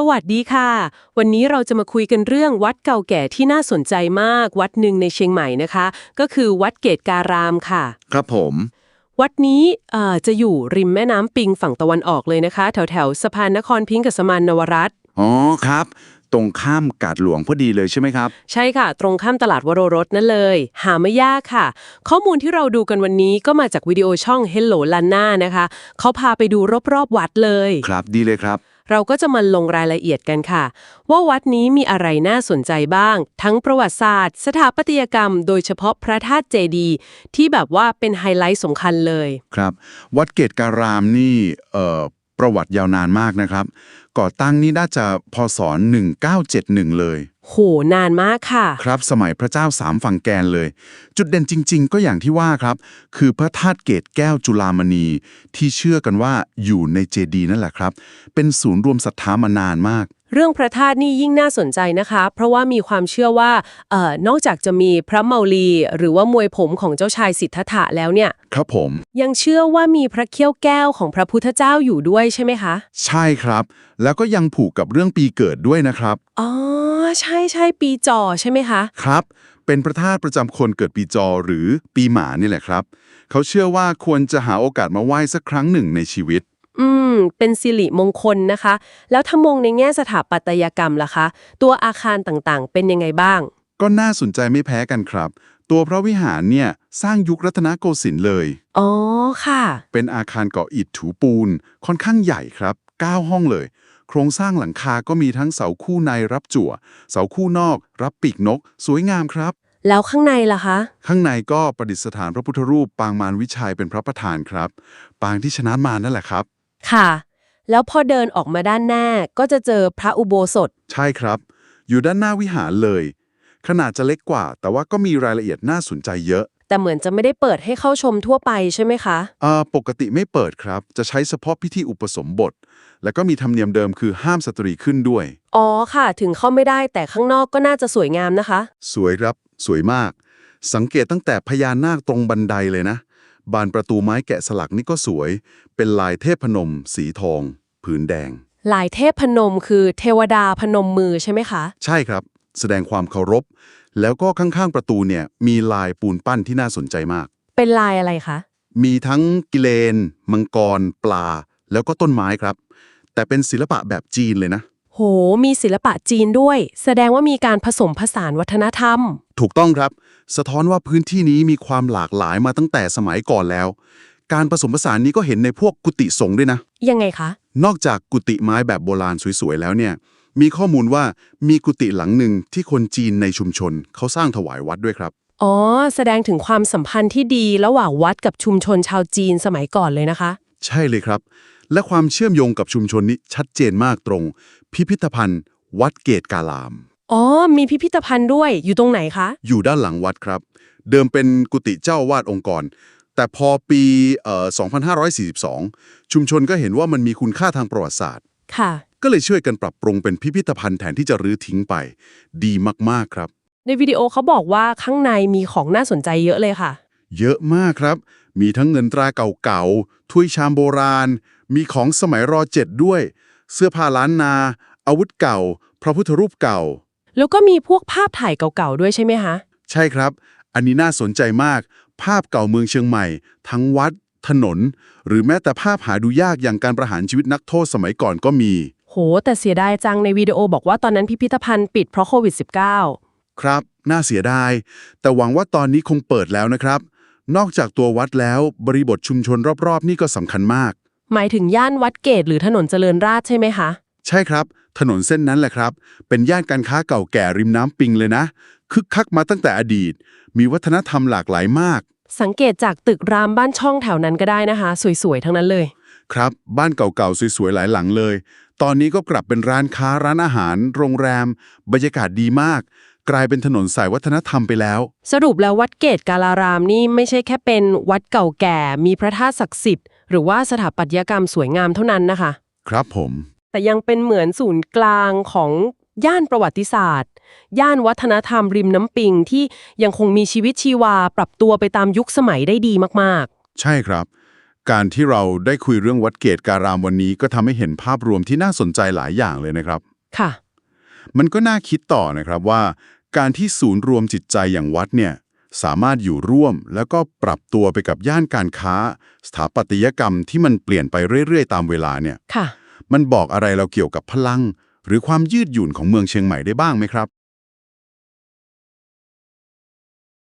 สวัสดีค่ะ วันนี้เราจะมาคุยกันเรื่องวัดเก่าแก่ที่น่าสนใจมากวัดหนึ่งในเชียงใหม่นะคะ ก็คือวัดเกตการามค่ะ ครับผม วัดนี้เอ่อจะอยู่ริมแม่น้ำปิงฝั่งตะวันออกเลยนะคะ แถวแถวๆสะพานนครพิงค์กับสมานนวรัตน์อ๋อครับ ตรงข้ามกาดหลวงพอดีเลยใช่ไหมครับ ใช่ค่ะ ตรงข้ามตลาดวโรรสนั่นเลย หาไม่ยากค่ะ ข้อมูลที่เราดูกันวันนี้ก็มาจากวิดีโอช่อง Hello Lana นะคะเขาพาไปดูรอบๆวัดเลย ครับดีเลยครับ เราก็จะมาลงรายละเอียดกันค่ะ ว่าวัดนี้มีอะไรน่าสนใจบ้าง ทั้งประวัติศาสตร์ สถาปัตยกรรม โดยเฉพาะพระธาตุเจดีย์ที่แบบว่าเป็นไฮไลท์สำคัญเลย ครับ วัดเกตการามนี่เอ่อ ประวัติยาวนานมากนะครับ ก่อตั้งนี่น่าจะพศ1971 เลย โห นานมากค่ะ ครับสมัยพระเจ้าสามฝั่งแกนเลย จุดเด่นจริง ๆ ก็อย่างที่ว่าครับ คือพระธาตุเกตแก้วจุลามณี ที่เชื่อกันว่าอยู่ในเจดีย์นั่นแหละครับ เป็นศูนย์รวมศรัทธามานานมาก เรื่องพระธาตุนี่ยิ่งน่าสนใจนะคะ เพราะว่ามีความเชื่อว่าเอ่อนอกจากจะมีพระเมาลี หรือว่ามวยผมของเจ้าชายสิทธัตถะแล้วเนี่ย ครับผม ยังเชื่อว่ามีพระเขี้ยวแก้วของพระพุทธเจ้าอยู่ด้วยใช่ไหมคะ ใช่ครับ แล้วก็ยังผูกกับเรื่องปีเกิดด้วยนะครับ อ๋อ ใช่ใช่ปีจอใช่ไหมคะ ครับ เป็นพระธาตุประจำคนเกิดปีจอหรือปีหมานี่แหละครับ เขาเชื่อว่าควรจะหาโอกาสมาไหว้สักครั้งหนึ่งในชีวิต อืม เป็นสิริมงคลนะคะ แล้วถ้ามองในแง่สถาปัตยกรรมล่ะคะ ตัวอาคารต่างๆ เป็นยังไงบ้าง ก็น่าสนใจไม่แพ้กันครับ ตัวพระวิหารเนี่ยสร้างยุครัตนโกสินทร์เลย อ๋อค่ะ เป็นอาคารเกาะอิฐถูปูน ค่อนข้างใหญ่ครับ 9 ห้องเลย โครงสร้างหลังคาก็มีทั้งเสาคู่ในรับจั่ว เสาคู่นอก รับปีกนก สวยงามครับ แล้วข้างในล่ะคะ ข้างในก็ประดิษฐานพระพุทธรูปปางมารวิชัยเป็นพระประธานครับ ปางที่ชนะมารนั่นแหละครับ ค่ะ แล้วพอเดินออกมาด้านหน้าก็จะเจอพระอุโบสถ ใช่ครับ อยู่ด้านหน้าวิหารเลย ขนาดจะเล็กกว่า แต่ว่าก็มีรายละเอียดน่าสนใจเยอะแต่เหมือนจะไม่ได้เปิดให้เข้าชมทั่วไปใช่ไหมคะ อ่าปกติไม่เปิดครับ จะใช้เฉพาะพิธีอุปสมบท แล้วก็มีธรรมเนียมเดิมคือห้ามสตรีขึ้นด้วย อ๋อค่ะ ถึงเข้าไม่ได้แต่ข้างนอกก็น่าจะสวยงามนะคะ สวยครับ สวยมาก สังเกตตั้งแต่พญานาคตรงบันไดเลยนะ บานประตูไม้แกะสลักนี่ก็สวย เป็นลายเทพพนม สีทอง ผืนแดงหลายเทพพนมคือเทวดาพนมมือใช่ไหมคะ ใช่ครับ แสดงความเคารพ แล้วก็ข้างๆประตูเนี่ย มีลายปูนปั้นที่น่าสนใจมาก เป็นลายอะไรคะ มีทั้งกิเลน มังกร ปลา แล้วก็ต้นไม้ครับ แต่เป็นศิลปะแบบจีนเลยนะ โห มีศิลปะจีนด้วย แสดงว่ามีการผสมผสานวัฒนธรรม ถูกต้องครับ สะท้อนว่าพื้นที่นี้มีความหลากหลายมาตั้งแต่สมัยก่อนแล้ว การผสมผสานนี้ก็เห็นในพวกกุฏิสงฆ์ด้วยนะ ยังไงคะ นอกจากกุฏิไม้แบบโบราณสวยๆแล้วเนี่ย มีข้อมูลว่ามีกุฏิหลังหนึ่งที่คนจีนในชุมชน เขาสร้างถวายวัดด้วยครับ อ๋อ แสดงถึงความสัมพันธ์ที่ดีระหว่างวัดกับชุมชนชาวจีนสมัยก่อนเลยนะคะ ใช่เลยครับ และความเชื่อมโยงกับชุมชนนี้ชัดเจนมากตรง พิพิธภัณฑ์ วัดเกตกาลาม อ๋อ มีพิพิธภัณฑ์ด้วยอยู่ตรงไหนคะ อยู่ด้านหลังวัดครับ เดิมเป็นกุฏิเจ้าอาวาดองค์กร แต่พอปีเอ่อ2542 ชุมชนก็เห็นว่ามันมีคุณค่าทางประวัติศาสตร์ ค่ะ ก็เลยช่วยกันปรับปรุงเป็นพิพิธภัณฑ์แทนที่จะรื้อทิ้งไป ดีมากๆครับ ในวิดีโอเขาบอกว่าข้างในมีของน่าสนใจเยอะเลยค่ะ เยอะมากครับ มีทั้งเงินตราเก่าๆ ถ้วยชามโบราณ มีของสมัยรอเจ็ดด้วย เสื้อผ้าล้านนา อาวุธเก่า พระพุทธรูปเก่า แล้วก็มีพวกภาพถ่ายเก่าๆ ด้วยใช่ไหมคะ ใช่ครับ อันนี้น่าสนใจมาก ภาพเก่าเมืองเชียงใหม่ ทั้งวัด ถนน หรือแม้แต่ภาพหาดูยากอย่างการประหารชีวิตนักโทษสมัยก่อนก็มี โห แต่เสียดายจังในวิดีโอบอกว่าตอนนั้นพิพิธภัณฑ์ปิดเพราะโควิด -19 ครับ น่าเสียดาย แต่หวังว่าตอนนี้คงเปิดแล้วนะครับ นอกจากตัววัดแล้วบริบทชุมชนรอบๆ นี่ก็สำคัญมาก หมายถึงย่านวัดเกตหรือถนนเจริญราษฎร์ใช่ไหมคะ ใช่ครับ ถนนเส้นนั้นแหละครับ เป็นย่านการค้าเก่าแก่ริมน้ำปิงเลยนะ คึกคักมาตั้งแต่อดีต มีวัฒนธรรมหลากหลายมาก สังเกตจากตึกรามบ้านช่องแถวนั้นก็ได้นะคะ สวยๆ ทั้งนั้นเลย ครับบ้านเก่าๆ สวยๆ หลายหลังเลย ตอนนี้ก็กลับเป็นร้านค้าร้านอาหาร โรงแรม บรรยากาศดีมาก กลายเป็นถนนสายวัฒนธรรมไปแล้ว สรุปแล้ววัดเกตกาลารามนี่ไม่ใช่แค่เป็นวัดเก่าแก่ มีพระธาตุศักดิ์สิทธิ์หรือว่าสถาปัตยกรรมสวยงามเท่านั้นนะคะ ครับผม แต่ยังเป็นเหมือนศูนย์กลางของย่านประวัติศาสตร์ ย่านวัฒนธรรมริมน้ำปิงที่ยังคงมีชีวิตชีวาปรับตัวไปตามยุคสมัยได้ดีมากใช่ครับ การที่เราได้คุยเรื่องวัดเกตการามวันนี้ก็ทำให้เห็นภาพรวมที่น่าสนใจหลายอย่างเลยนะครับ ค่ะ มันก็น่าคิดต่อนะครับว่า การที่ศูนย์รวมจิตใจอย่างวัดเนี่ยสามารถอยู่ร่วมแล้วก็ปรับตัวไปกับย่านการค้า สถาปัตยกรรมที่มันเปลี่ยนไปเรื่อย ๆ ตามเวลาเนี่ยค่ะมันบอกอะไรเราเกี่ยวกับพลัง หรือความยืดหยุ่นของเมืองเชียงใหม่ได้บ้างไหมครับ